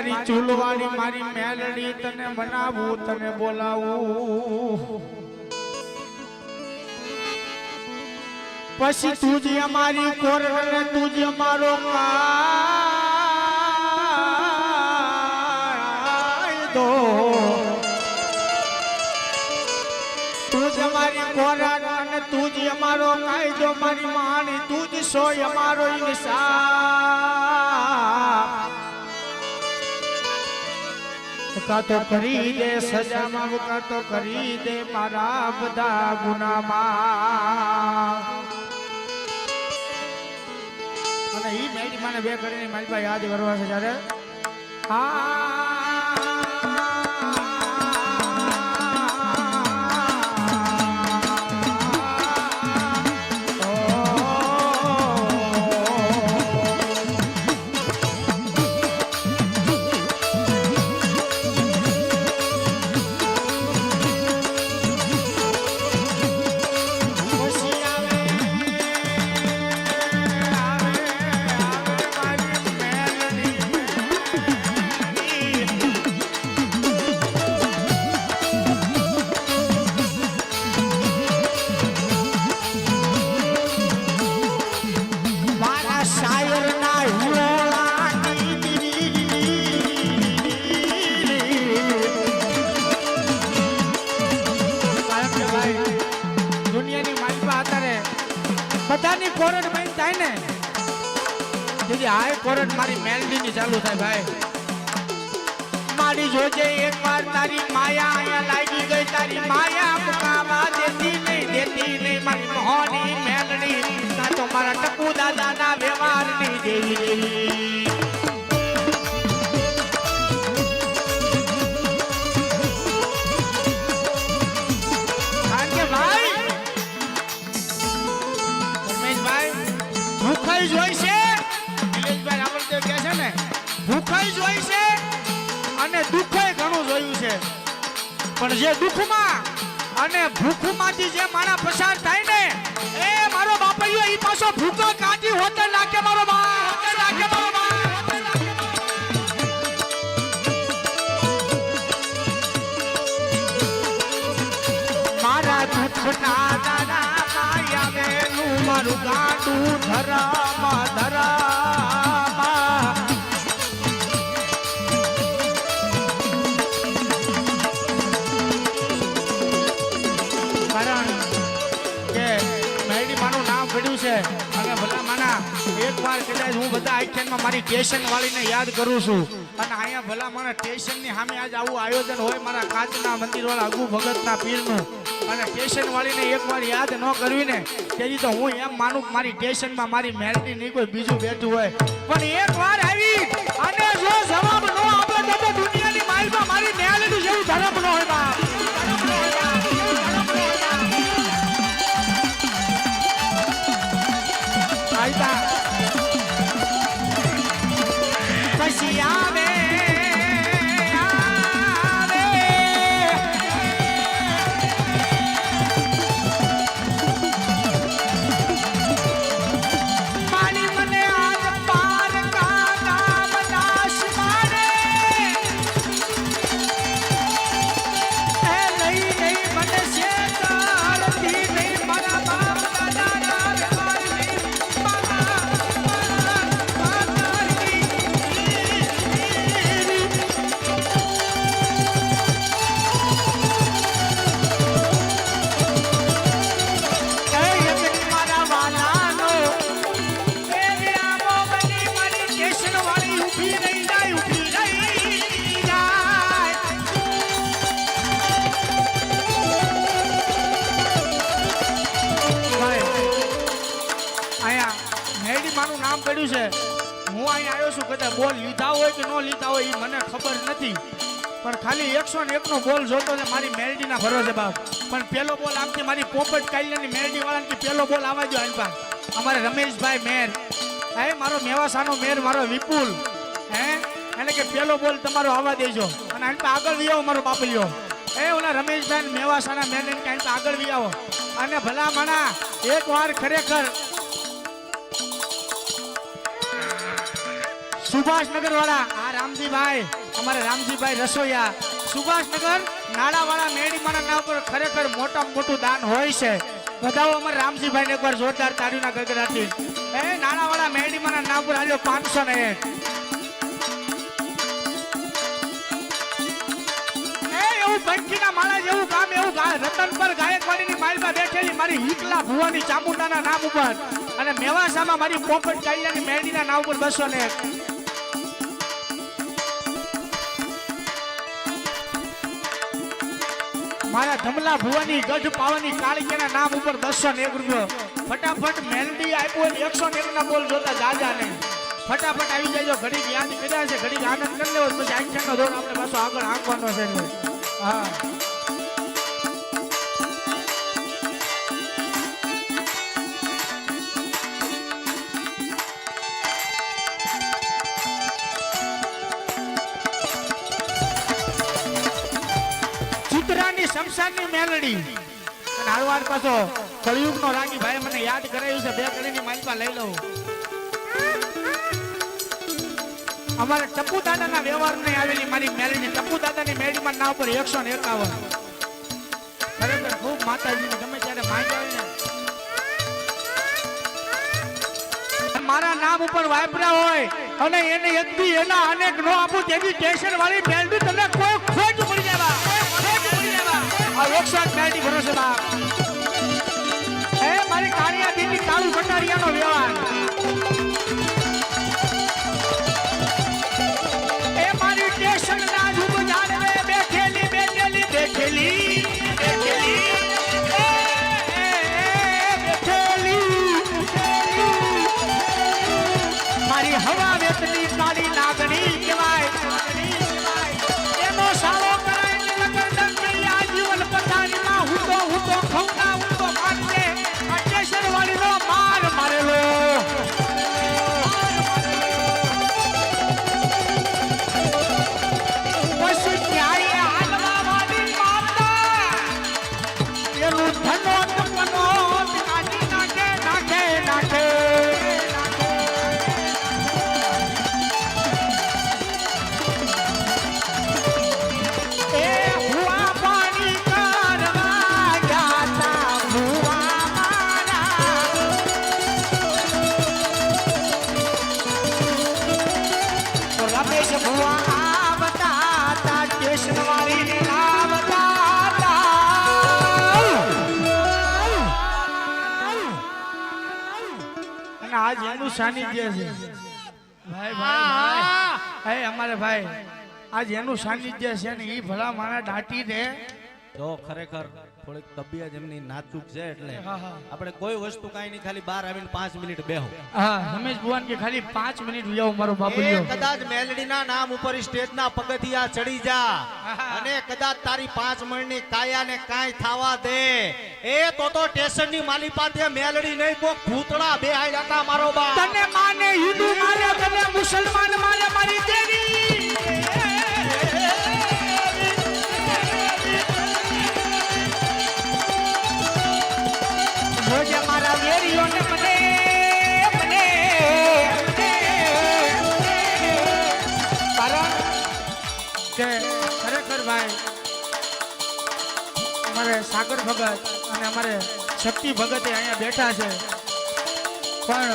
મારી ચૂલવાળી મારી મેલડી તને બનાવું તને બોલાવું. પછી તું જ અમારી કોરને તું જ અમારો કાયદો. તું જ અમારી કોર અને તું જ અમારો કાયદો, મારી માણી તું જ સોય અમારો ઇન્સાફ કા તો કરી દે સજામાં કા તો કરી દે મારા બધા ગુનામાં. અને ઈ મેડી મને બે કરીને મારી પાસે યાદ કરવા છે જ્યારે. પછી હાય કોરટ મારી મેલડીની ચાલુ થાય ભાઈ. મારી જોજે એકવાર તારી માયા અહીંયા લાગી ગઈ. તારી માયા મુકાવા દેતી નહીં દેતી નહીં. મારી મોહની મેલડી ના તો મારા ટપુ દાદા ના વ્યવહારની દેવી ભાઈ? છે ને? ભૂખાઈ જોઈ છે અને દુઃખય ઘણું જોયું છે. પણ જે દુઃખમાં અને ભૂખમાંથી જે માણા પસાર થાય ને, એ મારો બાપૈયો એ પાછો ભૂખો કાઢી હોતે નાખે મારો બા, હોતે નાખે મારો મારા દુઃખના દાડા માયાવેલું મારું ગાંડું ધરામાં પડ્યું છે. અને ભલા માના એકવાર કદાચ હું બધા આખ્યાનમાં મારી સ્ટેશન વાળીને યાદ કરું છું. અને અહીંયા ભલા મારા સ્ટેશનની સામે આજ આવું આયોજન હોય મારા કાચના મંદિર વાળા અગુ ભગતના પીરનું. અને સ્ટેશન વાળીને એક વાર યાદ ન કરવી ને તેથી તો હું એમ માનું મારી સ્ટેશનમાં મારી મેલડી નહીં, કોઈ બીજું બેઠું હોય. પણ એકવાર આવી અને જો જવાબ ન આપે તો દુનિયાની માઇલમાં મારી મેલડી જેવું ધરમ ન હોય બાપ. હું અહીંયા આવ્યો છું, કદાચ બોલ લીધા હોય કે ન લીધા હોય એ મને ખબર નથી. પણ ખાલી એકસો ને એકનો બોલ જોતો છે મારી મેરડીના ભરોસે બાપ. પણ પેલો બોલ આમથી મારી પોપટ કાલિયાની મેરડી વાળાની પેલો બોલ આવવા દો આની પાસે અમારે રમેશભાઈ મેર. હે, મારો મેવાસાનો મેર, મારો વિપુલ. હે એટલે કે પેલો બોલ તમારો આવવા દેજો. અને પાસે આગળ વી આવો મારો બાપલીઓ એ ઓલા રમેશભાઈ મેવાસાના મેરને આગળ વી અને ભલા મણા એક વાર ખરેખર સુભાષનગર વાળા આ રામજીભાઈ, અમારે રામજીભાઈ રસોઈયા. સુભાષનગર, નાળાવાળા મેડીમાના નામ પર ખરેખર મોટા મોટું દાન હોય છે. બધાઓ અમારે રામજીભાઈ ને એકવાર જોરદાર તાળીના ગગડાથી. એ, નાળાવાળા મેડીમાના નામ પર આવ્યો પાંચસો ને એક. એવું બંકીના માળા જેવું કામ એવું રતન પર ગાયકવાડીની માલમાં બેઠેલી મારી હિકલા ભુવાની ચામુંડાના નામ ઉપર. અને મેવાસામાં મારી પોપટ કાલિયાની મેરડીના નામ ઉપર બસો ને મારા ધમલા ભુવાની, ગજ પાવાની, કાળીયાના નામ ઉપર દસો ને એક રૂપિયો. ફટાફટ મેલડી આપ્યો અને એકસો ને ના બોલ જોતા જાજા નહીં ફટાફટ આવી જાય ઘડીક યાદ કર્યા છે, ઘડીક આનંદ કરી લેવો, પછી આખ્યાનો દોર આપણે પાછો આગળ આંકવાનો છે. હા. ચિત્રાની મેલડી. અને હાલવાર પાછો કળિયુગનો રાગી ભાઈ મને યાદ કરાયું છે, બે કડીની માલિકા લઈ લઉં. અમારે ટપુ દાદાના વ્યવહારની આવેલી મારી મેલડી ટપુ મેલડીમાં ના ઉપર એકસો ને એકાવન. ખરેખર ખૂબ માતાજીને ગમે ત્યારે માંગ આવે ને મારા નામ ઉપર વાપર્યા હોય અને એને એક બી એના અનેક નો આપું તેવી સ્ટેશન વાળી મેલડી તમને કોઈ જાય एक આ એકસો આઠ મેલડી ભરોસે બા એ મારી કાળિયા દીદી કાળુ ભંડારિયાનો વ્યવહાર. આજ એનું સાનિધ્ય છે. ભાઈ ભાઈ ભાઈ. અમારે ભાઈ આજ એનું સાનિધ્ય છે ને એ ભલા મારા દાટી દે. જો ખરેખર થોડીક તબિયત એમની નાચુક છે એટલે. આપણે કોઈ વસ્તુ કાંઈ નહીં ખાલી બહાર આવીને પાંચ મિનિટ બેહો. હા રમેશ ભુવન કે ખાલી પાંચ મિનિટ મારો એ કદાચ મેલડીના નામ ઉપર સ્ટેજના પગથિયા ચડી જા. અને કદાચ તારી પાંચ મણની કાયાને કાંઈ થાવા દે. એ તો તો સ્ટેશનની માલી પાસે મેલડી નહીં કોક ભૂતળા બે હાઈ મારો બા તને માને હિન્દુ મારે તને મુસલમાન મારે મારી દેવી. કે ખરેખર ભાઈ, અમારે સાગર ભગત અને અમારે શક્તિ ભગત અહીંયા બેઠા છે. પણ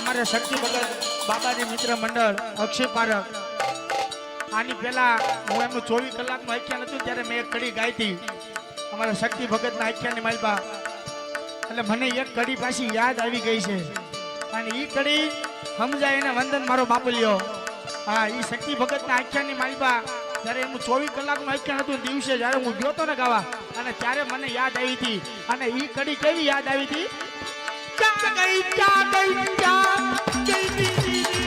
અમારે શક્તિ ભગત બાબાજી મિત્ર મંડળ, અક્ષય પારક આની પહેલા હું એમનું ચોવીસ કલાકનું આખ્યાન હતું ત્યારે મેં એક કડી ગાઈ હતી અમારા શક્તિ ભગતના આખ્યાનની માલપા. એટલે મને એક કડી પાછી યાદ આવી ગઈ છે. અને એ કડી સમજાય એને વંદન મારો બાપલિયો. હા એ શક્તિ ભગતના આખ્યાનની માલપા ત્યારે હું ચોવીસ કલાકનું આખ્યાન હતું દિવસે જ્યારે હું ગયો હતો ને ગાવા, અને ત્યારે મને યાદ આવી હતી. અને એ કડી કેવી યાદ આવી હતી? ચા ગઈ ચા ગઈ ચા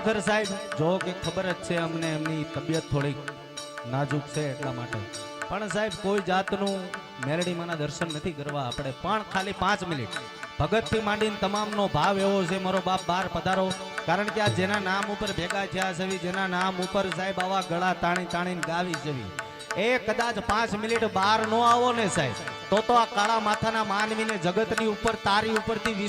ખરેખર સાહેબ, જો કે ખબર જ છે અમને એમની તબિયત થોડીક નાજુક છે એટલા માટે. પણ સાહેબ, કોઈ જાતનું મેરડીમાંના દર્શન નથી કરવા આપણે. પણ ખાલી પાંચ મિનિટ. ભગતથી માંડીને તમામનો ભાવ એવો છે, મારો બાપ બહાર પધારો. કારણ કે આ જેના નામ ઉપર ભેગા થયા છે, જેના નામ ઉપર સાહેબ આવા ગળા તાણી તાણીને ગાવી છે. એ કદાચ પાંચ મિનિટ બહાર ન આવો ને સાહેબ, તો તો આ કાળા માથાના માનવીને જગતની ઉપર, તારી ઉપરથી